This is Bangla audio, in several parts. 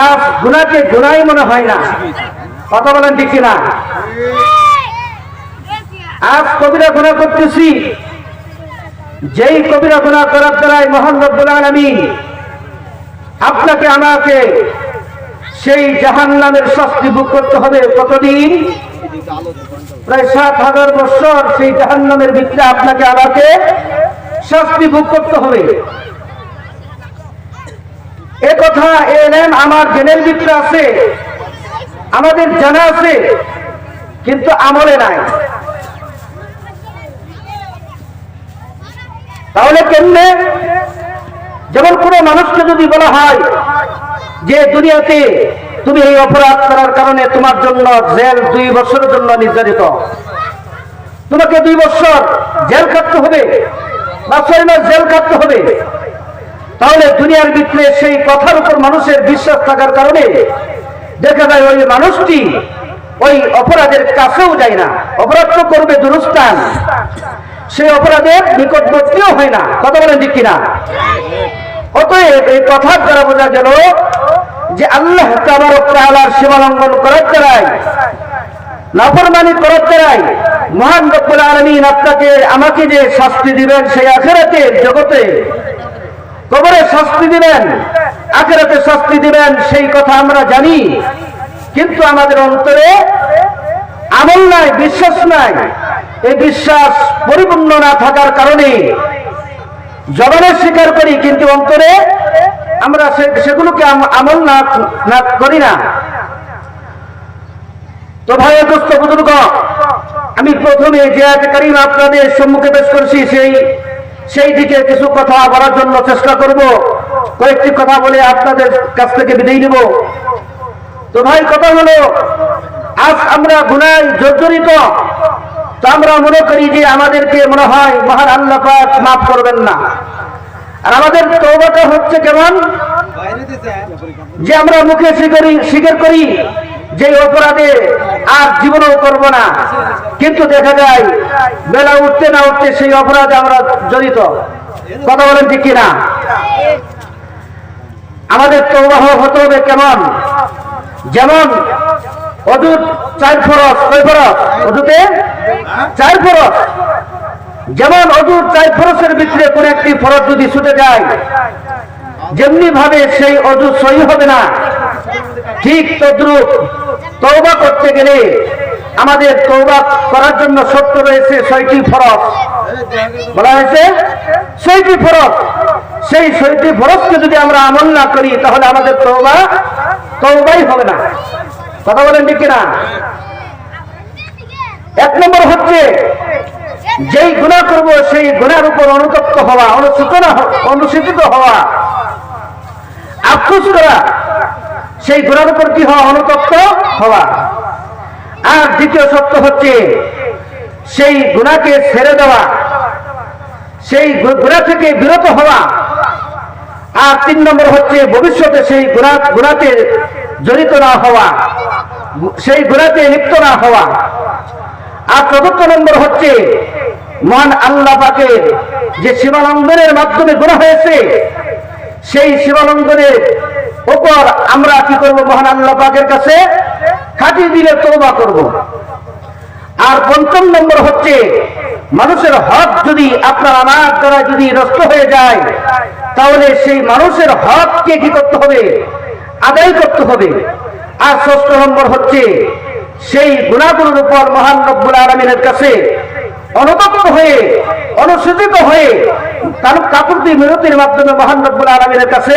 আর গুনাকে গুনাই মনে হয় না। কথা বলেন ঠিক না আজ কবিরা গুণা করতেছি। যেই কবিরা গুণা করার দ্বারাই মহান রব্বুল আলমী আপনাকে, আমাকে সেই জাহান নামের শাস্তি ভোগ করতে হবে। কতদিন? প্রায় সাত হাজার বছর সেই জাহান নামের ভিতরে আপনাকে, আমাকে শাস্তি ভোগ করতে হবে। এ কথা আমার জেনের ভিতরে আছে, আমাদের জানা আছে, কিন্তু আমলে নাই। তাহলে কেমনে? যেমন কোনো মানুষকে যদি বলা হয় যে দুনিয়াতে তুমি এই অপরাধ করার কারণে তোমার জন্য জেল দুই বছরের জন্য নির্ধারিত তোমাকে দুই বছর জেল কাটতে হবে, বা ছয় মাস জেল কাটতে হবে তাহলে দুনিয়ার ভিতরে সেই কথার উপর মানুষের বিশ্বাস থাকার কারণে দেখা যায় ওই মানুষটি ওই অপরাধের কাছেও যায় না। অপরাধ তো করবে দুরস্থান সেই অপরাধের নিকটবর্তীও হয় না। কথা বলেন ঠিক কিনা? অতএব এই কথার দ্বারা বোঝা গেল যে আল্লাহ তাআলার সীমালঙ্ঘন করার দ্বারাই, নাফরমানি করার দ্বারাই মহান রব্বুল আলামিন আপনাকে, আমাকে যে শাস্তি দিবেন সেই আখেরাতে জগতে কবরে শাস্তি দিবেন, আখেরাতে শাস্তি দিবেন, সেই কথা আমরা জানি। কিন্তু আমাদের অন্তরে আমল নাই, বিশ্বাস নাই। এই বিশ্বাস পরিপূর্ণ না থাকার কারণে জবানে স্বীকার করি, কিন্তু অন্তরে আমরা সেগুলোকে আম- আমল না করি না। তো ভাই, দোস্ত আমি প্রথমে যে কারিম আপনাদের সম্মুখে পেশ করছি, সেই সেই দিকে কিছু কথা বলার জন্য চেষ্টা করব। কয়েকটি কথা বলে আপনাদের কাছ থেকে বিদায় নেব। তো ভাই, কথা হলো, আজ আমরা গুনায় জর্জরিত। তো আমরা মনে করি যে আমাদেরকে মনে হয় মহান আল্লাহ মাফ করবেন না। আর আমাদের তৌবাটা হচ্ছে কেমন? যে আমরা মুখে স্বীকার করি যে অপরাধে আর জীবনেও করব না। কিন্তু দেখা যায়, বেলা উঠতে না উঠতে সেই অপরাধে আমরা জড়িত। কথা বলেন ঠিক কিনা? আমাদের তৌবাহ হতে হবে কেমন? যেমন যেমন অদূর চার ফরসের ভিতরে কোন একটি ফরস যদি ছুটে যায় যেমনি ভাবে সেই অজু সহি হবে না, ঠিক তদ্রুপ। তৌবা করতে গেলে আমাদের তৌবা করার জন্য সত্য রয়েছে ছয়টি ফরস বলা হয়েছে, ছয়টি ফরস সেই ছয়টি ফরসকে যদি আমরা আমল না করি, তাহলে আমাদের তৌবা তৌবাই হবে না। কথা বলেন ঠিক কিনা? এক নম্বর হচ্ছে, যেই গুণা করব, সেই গুণার উপর অনুতপ্ত হওয়া অনুসূচনা অনুসূচিত হওয়া। আফসোস করা সেই গুণার উপর কি হওয়া অনুতপ্ত? হওয়া। আর দ্বিতীয় সত্য হচ্ছে, সেই গুণাকে ছেড়ে দেওয়া, সেই গুণা থেকে বিরত হওয়া। আর তিন নম্বর হচ্ছে, ভবিষ্যতে সেই গুণা গুণাতে জড়িত না হওয়া, সেই গুণাতে লিপ্ত না হওয়া। আর চতুর্থ নম্বর হচ্ছে, মহান আল্লাহ যে সীমালঙ্ঘনের মাধ্যমে গুণা হয়েছে, সেই সীমালঙ্ঘনের ওপর আমরা কি করব? মহান আল্লাহ পাকের কাছে খাটি দিলে তৌবা করব। আর পঞ্চম নম্বর হচ্ছে, মানুষের হক যদি আপনার আমার দ্বারা যদি নষ্ট হয়ে যায়, তাহলে সেই মানুষের হককে কি করতে হবে? আদায় করতে হবে। আর ষষ্ঠ নম্বর হচ্ছে, সেই গুণাগুলোর উপর মহান রব্বুল আলমিনের কাছে অনুতপ্ত হয়ে, অনুসূচিত হয়ে তার কাকুরতি মিনতির মাধ্যমে মহান রব্বুল আলমিনের কাছে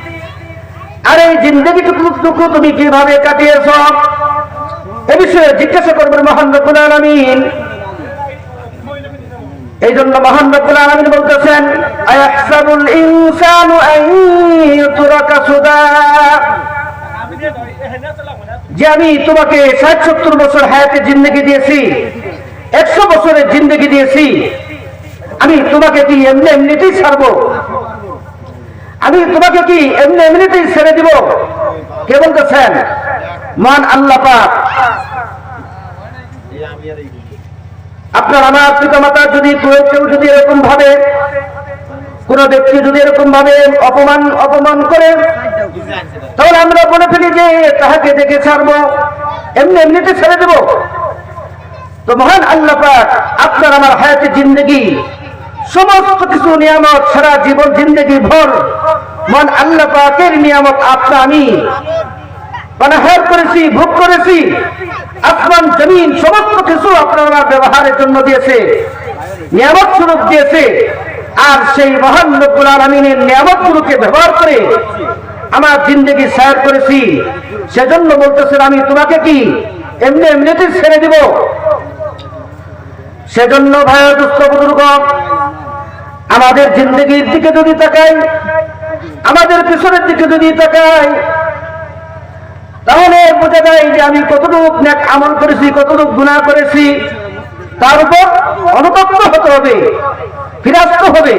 আর এই জিন্দগিটুকু টুকু তুমি কীভাবে কাটিয়েছ? এ বিষয়ে জিজ্ঞাসা করবেন মহান রব্বুল আলামিন। এই জন্য মহান রব্বুল আলামিন বলতেছেন সুদা। যে আমি তোমাকে ষাট সত্তর বছর হায়াতে জিন্দগি দিয়েছি, একশো বছরের জিন্দগি দিয়েছি, আমি তোমাকে কি এমনি এমনিতেই ছাড়বো? আমি তোমাকে কি এমনি এমনিতেই ছেড়ে দিব? কে বলতেছেন? মান আল্লাহ পাক। আপনার আমার পিতা মাতা যদি কেউ যদি এরকম ভাবে, কোন ব্যক্তি যদি এরকম ভাবে অপমান অপমান করে, তাহলে আমরা বলে ফেলি যে তাহাকে দেখে ছাড়বো, এমনি এমনিতে ছেড়ে দেব। তো মহান আল্লাহ পাক আপনার আমার হায়াতে জিন্দগি সমস্ত কিছু নিয়ামত সারা জীবন জিন্দগি ভর। মন আল্লাহ পাকের নিয়ামত আপনা আমি। পানাহার করেছি, ভোগ করেছি, আসমান, জমিন, সমস্ত কিছু আপনারা ব্যবহারের জন্য দিয়েছে নিয়ামত স্বরূপ দিয়েছে। আর সেই মহান রব্বুল আলমিনের নিয়ামত গুলোকে ব্যবহার করে আমার জিন্দগি সায়ার করেছি। সেজন্য বলতেছেন, আমি তোমাকে কি এমনি এমনিতে ছেড়ে দিব? সেজন্য ভাইয়া দুঃখ বুজুর্গ, আমাদের জিন্দগির দিকে যদি তাকাই, আমাদের পিছনের দিকে যদি তাকাই, তাহলে বোঝা যায় যে আমি কতটুকু আমল করেছি, কতটুক গুণা করেছি, তার উপর অনুতপ্ত হতে হবে, ফিরাস্ত হবে।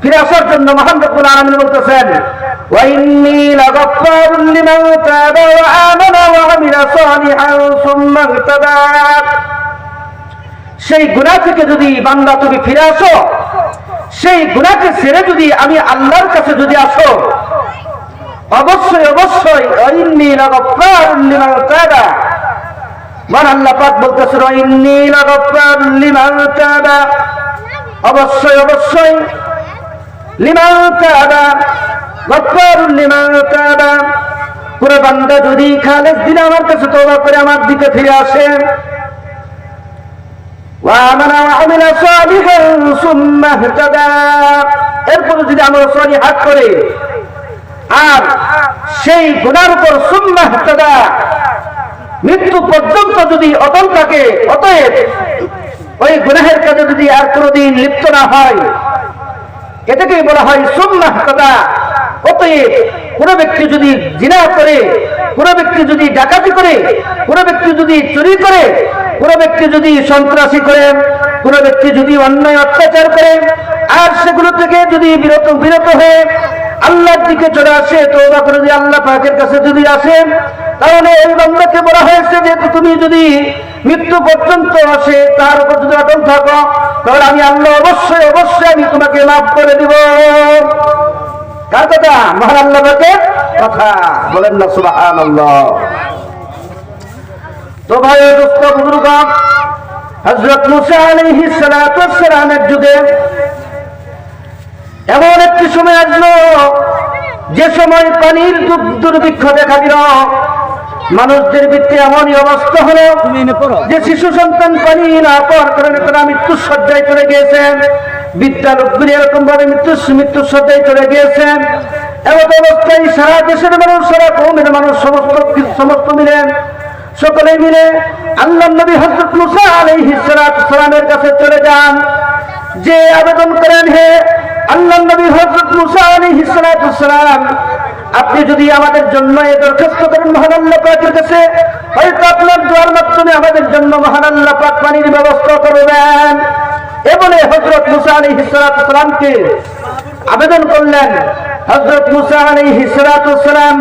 ফিরে আসার জন্য মহান রকম আলামিন বলতেছেন, ওয়াইন্নি লাগাফফারুল সেই গুনাহ থেকে যদি বান্দা তুমি ফিরে আসো, সেই গুনাহকে ছেড়ে যদি আমি আল্লাহর কাছে যদি আসো, অবশ্যই অবশ্যই অবশ্যই অবশ্যই পুরো বান্দা যদি খালেস দিলে আমার কাছে তওবা করে আমার দিকে ফিরে আসে وآمن وعمل صالحا ثم اهتدى এরপরে যদি আমরা সলিহাত করে আর সেই গুনার উপর সুন্নাহ ইহতেদা মৃত্যু পর্যন্ত যদি অটল থাকে অতএব ওই গুনাহের কাজে যদি আর কোনোদিন লিপ্ত না হয় এটাকেই বলা হয় সুন্নাহ ইহতেদা অতএব কোন ব্যক্তি যদি জিনা করে কোন ব্যক্তি যদি ডাকাতি করে কোন ব্যক্তি যদি চুরি করে কোন ব্যক্তি যদি সন্ত্রাসী করে, কোনো ব্যক্তি যদি অন্যায় অত্যাচার করে, আর সেগুলো থেকে যদি বিরত বিরত হয়ে আল্লাহর দিকে চলে আসে, তওবা করে যদি আল্লাহ পাকের কাছে যদি আসে, তাহলে ওই বান্দাকে বলা হয়েছে যে তুমি যদি মৃত্যু পর্যন্ত আসে, তার উপর যদি অটল থাকো, তাহলে আমি আল্লাহ অবশ্যই অবশ্যই আমি তোমাকে লাভ করে দিব। কার কথা? মহান আল্লাহ কথা। বলেন না, সুবহানাল্লাহ। তো ভাই দোস্ত বুজুর্গ হযরত মুসা আলাইহিস সালাতু সালামের যুগে এমন একটি সময় আসলো, যে সময় পানির দুর- দুর্ভিক্ষ দেখা দিল। মানুষদের ভিত্তি এমনই অবস্থা হলো যে শিশু সন্তান পানি না পাওয়ার কারণে তারা মৃত্যুর সজ্জায় চলে গিয়েছেন। বিদ্যা লোকগুলি এরকম ভাবে মৃত্যু মৃত্যুর সজ্জায় চলে গিয়েছেন। এমন অবস্থায় সারা দেশের মানুষ, সারা কৌমের মানুষ সমস্ত সমস্ত মিলেন। সকলে মিলে আল্লাহ নবী হজরত মুসা আলাইহিস সালামের কাছে চলে যান। যে আবেদন করেন, হে আল্লাহ নবী হযরত মুসা আলাইহিস সালাতু সালাম, আপনি যদি আমাদের জন্য এই দরখাস্ত করেন মহান আল্লাহ পাকের কাছে হয়তো আপনার দোয়ার মাধ্যমে আমাদের জন্য মহান আল্লাহ পাক পানির ব্যবস্থা করবেন। এ বলে হযরত মুসা আলাইহিস সালাতু সালামকে আবেদন করলেন। হযরত মুসা আলাইহিস সালাতু সালাম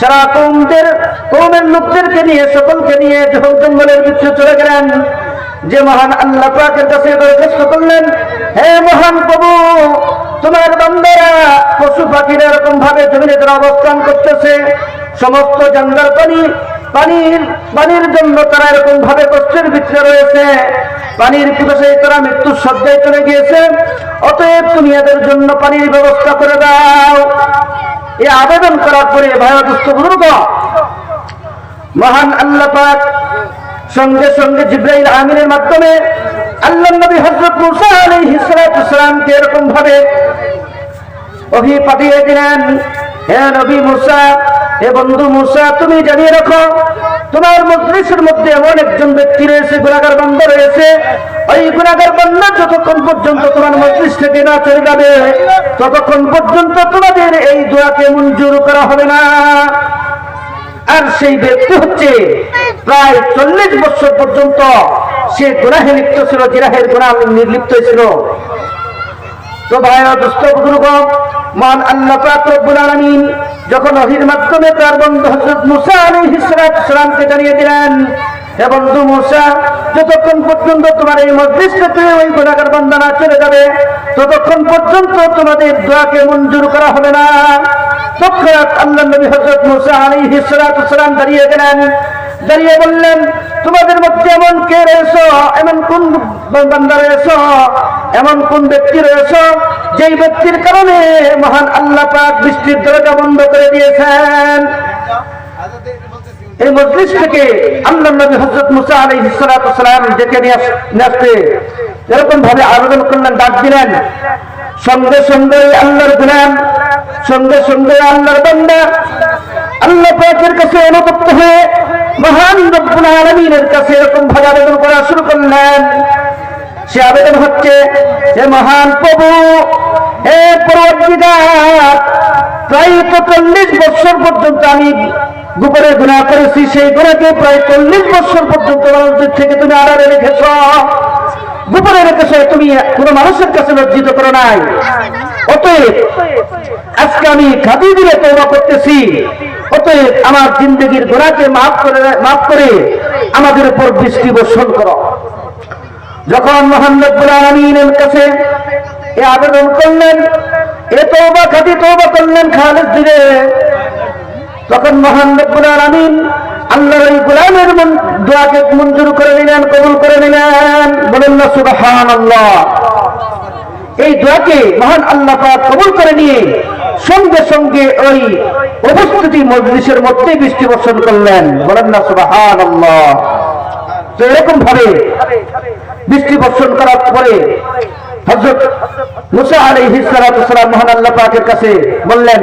সারা কৌমদের, কৌমের লোকদেরকে নিয়ে, সকলকে নিয়ে যখন জঙ্গলের ভিতরে চলে গেলেন, যে মহান আল্লাহ পাকের কাছে দরখাস্ত করলেন, হে মহান প্রভু, তোমার বান্দারা পশু পাখিরা এরকম ভাবে জমিনে তারা অবস্থান করতেছে, সমস্ত জানলার পানি পানির পানির জন্য তারা এরকম ভাবে কষ্টের ভিতরে রয়েছে পানির পিপাসায় তারা মৃত্যুর সজ্জায় চলে গিয়েছে। অতএব তুমি এদের জন্য পানির ব্যবস্থা করে দাও। এ আবেদন করার পরে ভাইয়া দুস্থ বুজুর্গ, মহান আল্লাহ পাক সঙ্গে সঙ্গে জিব্রাইল আমিনের মাধ্যমে আল্লাহ নবী হযরত মুসা আলাইহিস সালাতু সালামকে এরকম ভাবে ওহি পাঠিয়ে দিলেন। হে নবী মুসা, হে বন্ধু মুসা, তুমি জানিয়ে রাখো তোমার মজলিসের মধ্যে এমন একজন ব্যক্তি রয়েছে, গুণাগার বান্দা রয়েছে। ওই গুণাগার বান্দা যতক্ষণ পর্যন্ত তোমার মজলিস থেকে না চলে যাবে, ততক্ষণ পর্যন্ত তোমাদের এই দোয়াকে মঞ্জুর করা হবে না। আর সেই ব্যক্তি হচ্ছে প্রায় চল্লিশ বছর পর্যন্ত সে গুনাহে লিপ্ত ছিল, জিরাহের গুণা নির্লিপ্ত ছিল। তো ভাইরা দুস্থ বুজুর্গ মান আল্লাহ পাক যখন ওহির মাধ্যমে তার বন্ধু হযরত মুসা আলাইহিস সালামকে জানিয়ে দিলেন, হে বন্ধু মুসা, যতক্ষণ পর্যন্ত তোমার এই মজলিস থেকে ওই গুনাহগার বান্দা না চলে যাবে, ততক্ষণ পর্যন্ত তোমাদের দোয়াকে মঞ্জুর করা হবে না। তৎক্ষণাৎ আল্লাহ নবী হযরত মুসা আলাইহিস সালাতু সালাম দাঁড়িয়ে গেলেন দাঁড়িয়ে বললেন, তোমাদের মধ্যে এমন কে রয়েছ? এমন কোন বান্দা রয়েছ এমন কোন ব্যক্তি রয়েছ যেই ব্যক্তির কারণে মহান আল্লাহ পাক বৃষ্টির দরজা বন্ধ করে দিয়েছেন? এই মজলিস থেকে আল্লাহ নবী হযরত মুসা আলাইহিস সালাতু সালাম ডেকে নিয়ে এরকম ভাবে আবেদন করলেন, ডাক দিলেন। সঙ্গে সঙ্গে আল্লাহর গুলাম, সঙ্গে সঙ্গে আল্লাহর বান্দা। আল্লাহ পাকের কাছে অনুতপ্ত হয়ে মহান রব্বুল আলামিনের কাছে এরকম ভাবে আবেদন করা শুরু করলেন। সে আবেদন হচ্ছে হে মহান প্রভু, হে পরবর্তীকার প্রায় তো চল্লিশ বছর পর্যন্ত আমি গোপনে গুণা করেছি, সেই গুণাকে প্রায় চল্লিশ বছর পর্যন্ত মানুষদের থেকে তুমি আড়ালে রেখেছ। গোপনে রেখেছ, তুমি কোনো মানুষের কাছে লজ্জিত করো নাই। অতএব আজকে আমি খাদি দিয়ে তৌবা করতেছি। অতএব আমার জিন্দগির গোড়াকে মাফ করে মাফ করে আমাদের উপর বৃষ্টি বর্ষণ করো। যখন মোহাম্মদ আলমিনের কাছে এ আবেদন করলেন, এ তো তৌবা খাদি তৌবা করলেন খালেদ দিলে তখন মোহাম্মদ আলমিন আল্লাহর এই গোলামের দোয়াকে মঞ্জুর করে নিলেন, কবুল করে নিলেন। বলেন না সুবাহান আল্লাহ এই দোয়াকে মহান আল্লাহ পাক কবুল করে নিয়ে সঙ্গে সঙ্গে ওই উপস্থিতি মজলিসের মধ্যে বৃষ্টি বর্ষণ করলেন। বলেন না সুবাহান আল্লাহ তো এরকম ভাবে বৃষ্টি বর্ষণ করার পরে হজরত মুসা আলী সালাতু সালাম মহান আল্লাহ পাকের কাছে বললেন